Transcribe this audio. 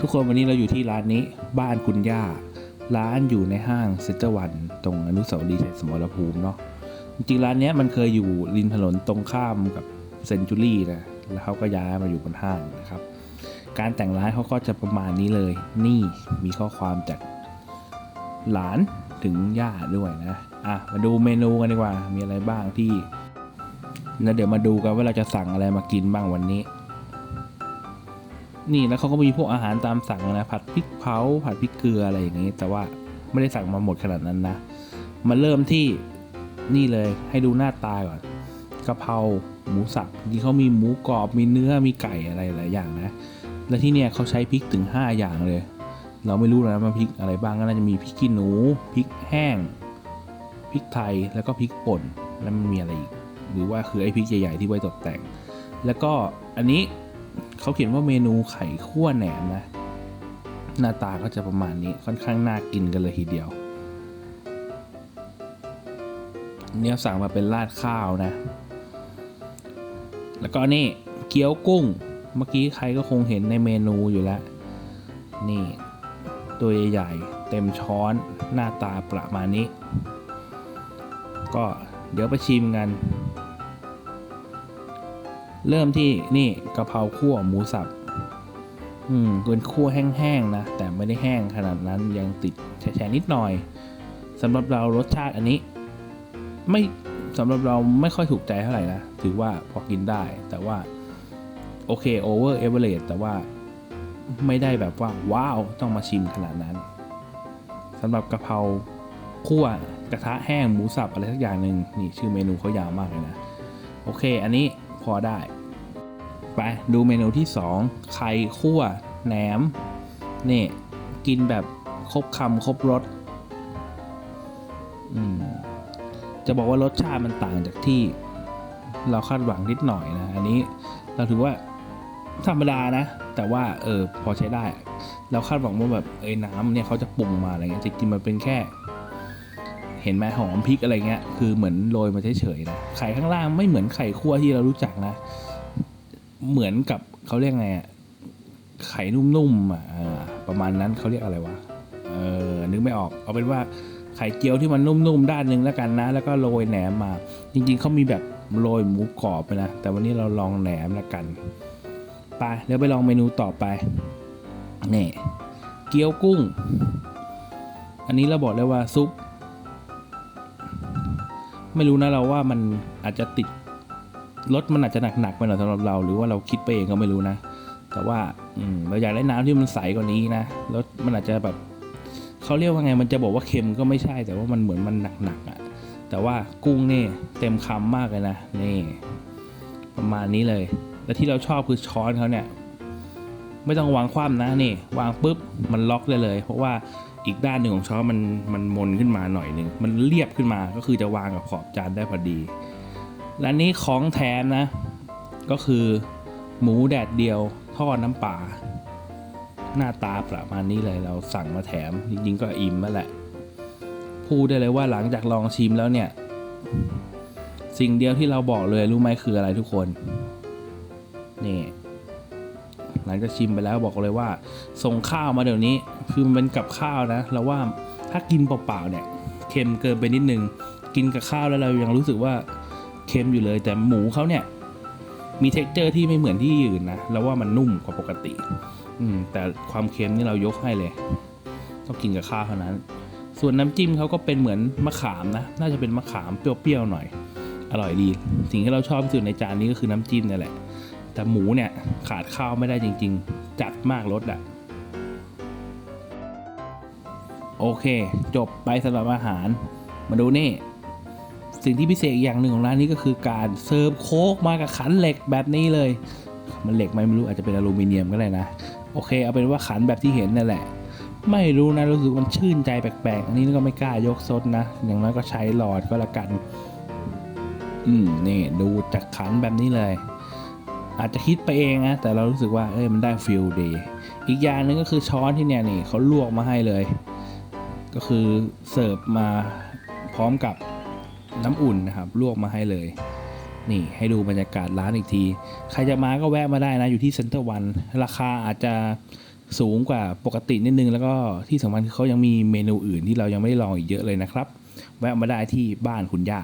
ทุกคนวันนี้เราอยู่ที่ร้านนี้บ้านคุณย่า ร้านอยู่ในห้างเซ็นเตอร์วันตรงอนุสาวรีย์ชัยสมรภูมิเนาะจริงร้านนี้มันเคยอยู่ริมถนนตรงข้ามกับเซนจูรี่นะแล้วเขาก็ย้ายมาอยู่บนห้างนะครับ การแต่งร้านเขาก็จะประมาณนี้เลย นี่มีข้อความจากหลานถึงย่าด้วยนะอะมาดูเมนูกันดีกว่ามีอะไรบ้างที่แล้วเดี๋ยวมาดูกันว่าเราจะสั่งอะไรมากินบ้างวันนี้ นี่แล้วเขาก็มีพวกอาหารตามสั่งนะผัดพริกเผาผัดพริกเกลืออะไรอย่างนี้ แต่ว่าไม่ได้สั่งมาหมดขนาดนั้นนะมาเริ่มที่นี่เลยให้ดูหน้าตาก่อนกะเพราหมูสับจริงเขามีหมูกรอบมีเนื้อมีไก่อะไรหลายอย่างนะ และที่เนี่ยเขาใช้พริกถึง 5 อย่างเลย เราไม่รู้นะว่าพริกอะไรบ้างก็น่าจะมีพริกขี้หนูพริกแห้งพริกไทยแล้วก็พริกป่นแล้วมันมีอะไรอีกหรือว่าคือไอ้พริกใหญ่ๆที่ไว้ตกแต่ง แล้วก็อันนี้ เขาเขียนว่าเมนูไข่คั่วแหนมนะ หน้าตาก็จะประมาณนี้ค่อนข้างน่ากินกันเลยทีเดียวเนี่ยสั่งมาเป็นราดข้าวนะ แล้วก็นี่เกี๊ยวกุ้ง เมื่อกี้ใครก็คงเห็นในเมนูอยู่แล้ว นี่ ตัวใหญ่ๆเต็มช้อนหน้าตาประมาณนี้ ก็เดี๋ยวไปชิมกัน เริ่มที่นี่กะเพราคั่วหมูสับ อืมเป็นคั่วแห้งๆนะ แต่ไม่ได้แห้งขนาดนั้นยังติดแฉะนิดหน่อยสำหรับเรารสชาติอันนี้ ไม่สำหรับเราไม่ค่อยถูกใจเท่าไหร่นะ ถือว่าพอกินได้ แต่ว่า โอเคโอเวอร์เอเวอร์เรแต่ว่าไม่ได้แบบว่า ว้าว ต้องมาชิมขนาดนั้นสำหรับกะเพราคั่วกระทะแห้งหมูสับอะไรสักอย่างหนึ่งนี่ชื่อเมนูเขายาวมากเลยนะ โอเค อันนี้ อได้ไปดูเมนูที่ 2 ไข่คั่วแหนม นี่ กินแบบครบคำครบรสจะบอกว่ารสชาติมันต่างจากที่เราคาดหวังนิดหน่อยนะ อันนี้เราถือว่าธรรมดานะ แต่ว่าเออพอใช้ได้ เราคาดหวังว่าแบบเอ้ยน้ำเนี่ยเขาจะปรุงมาอะไรเงี้ยจริงๆมันเป็นแค่ เห็นไหมหอมพริกอะไรเงี้ยคือเหมือนโรยมาเฉยๆนะไข่ข้างล่างไม่เหมือนไข่คั่วที่เรารู้จักนะ เหมือนกับเขาเรียกไงอะไข่นุ่มๆอะประมาณนั้นเขาเรียกอะไรวะเออนึกไม่ออก เอาเป็นว่าไข่เจียวที่มันนุ่มๆด้านหนึ่งแล้วกันนะ แล้วก็โรยแหนมมา จริงๆเขามีแบบโรยหมูกรอบไปนะแต่วันนี้เราลองแหนมละกันไปเดี๋ยวไปลองเมนูต่อไปนี่เกี๊ยวกุ้ง อันนี้เราบอกเลยว่าซุป ไม่รู้นะเราว่ามันอาจจะติดรสมันอาจจะหนักๆไปหน่อยสำหรับเรา หรือว่าเราคิดไปเองก็ไม่รู้นะ แต่ว่าอืมเราอยากได้น้ำที่มันใสกว่านี้นะรสมันอาจจะแบบเขาเรียกว่าไงมันจะบอกว่าเค็มก็ไม่ใช่ แต่ว่ามันเหมือนมันหนักๆอะ่ะแต่ว่ากุ้งนี่เต็มคำมากเลยนะนี่ประมาณนี้เลย และที่เราชอบคือช้อนเขาเนี่ย ไม่ต้องวางคว่ำนะนี่ วางปุ๊บมันล็อกได้เลย เพราะว่า อีกด้านหนึ่งของช้อนมันมันมนขึ้นมาหน่อยหนึ่งมันเรียบขึ้นมาก็คือจะวางกับขอบจานได้พอดี และนี้ของแถมนะ ก็คือ หมูแดดเดียวทอดน้ำปลาหน้าตาประมาณนี้เลยเราสั่งมาแถมจริงๆก็อิ่มแล้วแหละพูดได้เลยว่าหลังจากลองชิมแล้วเนี่ย สิ่งเดียวที่เราบอกเลยรู้ไหมคืออะไรทุกคน นี่ หลังจากชิมไปแล้วบอกเลยว่า ส่งข้าวมาเดี๋ยวนี้ คือมันเป็นกับข้าวนะเราว่าถ้ากินเปล่าๆเนี่ยเค็มเกินไปนิดนึง กินกับข้าวแล้วเรายังรู้สึกว่าเค็มอยู่เลย แต่หมูเขาเนี่ย มีเท็กเจอร์ที่ไม่เหมือนที่อื่นนะเราว่ามันนุ่มกว่าปกติ อืม แต่ความเค็มนี่เรายกให้เลย ต้องกินกับข้าวเท่านั้น ส่วนน้ำจิ้มเขาก็เป็นเหมือนมะขามนะ น่าจะเป็นมะขามเปรี้ยวๆหน่อย อร่อยดี สิ่งที่เราชอบที่สุดในจานนี้ก็คือน้ำจิ้มนี่แหละ แต่หมูเนี่ยขาดข้าวไม่ได้จริง ๆ จัดมากรสอะโอเค จบไปสำหรับอาหาร มาดูนี่ สิ่งที่พิเศษอีกอย่างหนึ่งของร้านนี้ก็คือการเสิร์ฟโค้กมากับขันเหล็กแบบนี้เลย มันเหล็กไหมไม่รู้อาจจะเป็นอลูมิเนียมก็ได้นะ โอเค เอาเป็นว่าขันแบบที่เห็นนั่นแหละ ไม่รู้นะรู้สึกมันชื่นใจแปลกๆ อันนี้ก็ไม่กล้ายกซดนะ อย่างน้อยก็ใช้หลอดก็แล้วกัน อืมนี่ดูจากขันแบบนี้เลย อาจจะคิดไปเองนะแต่เรารู้สึกว่าเอ้ยมันได้ฟิลดี อีกอย่างหนึ่งก็คือช้อนที่เนี่ยนี่เขาลวกมาให้เลย ก็คือเสิร์ฟมาพร้อมกับน้ำอุ่นนะครับลวกมาให้เลยนี่ให้ดูบรรยากาศร้านอีกที ใครจะมาก็แวะมาได้นะ อยู่ที่เซ็นเตอร์วัน ราคาอาจจะสูงกว่าปกตินิดนึง แล้วก็ที่สำคัญคือเขายังมีเมนูอื่นที่เรายังไม่ได้ลองอีกเยอะเลยนะครับ แวะมาได้ที่บ้านคุณย่า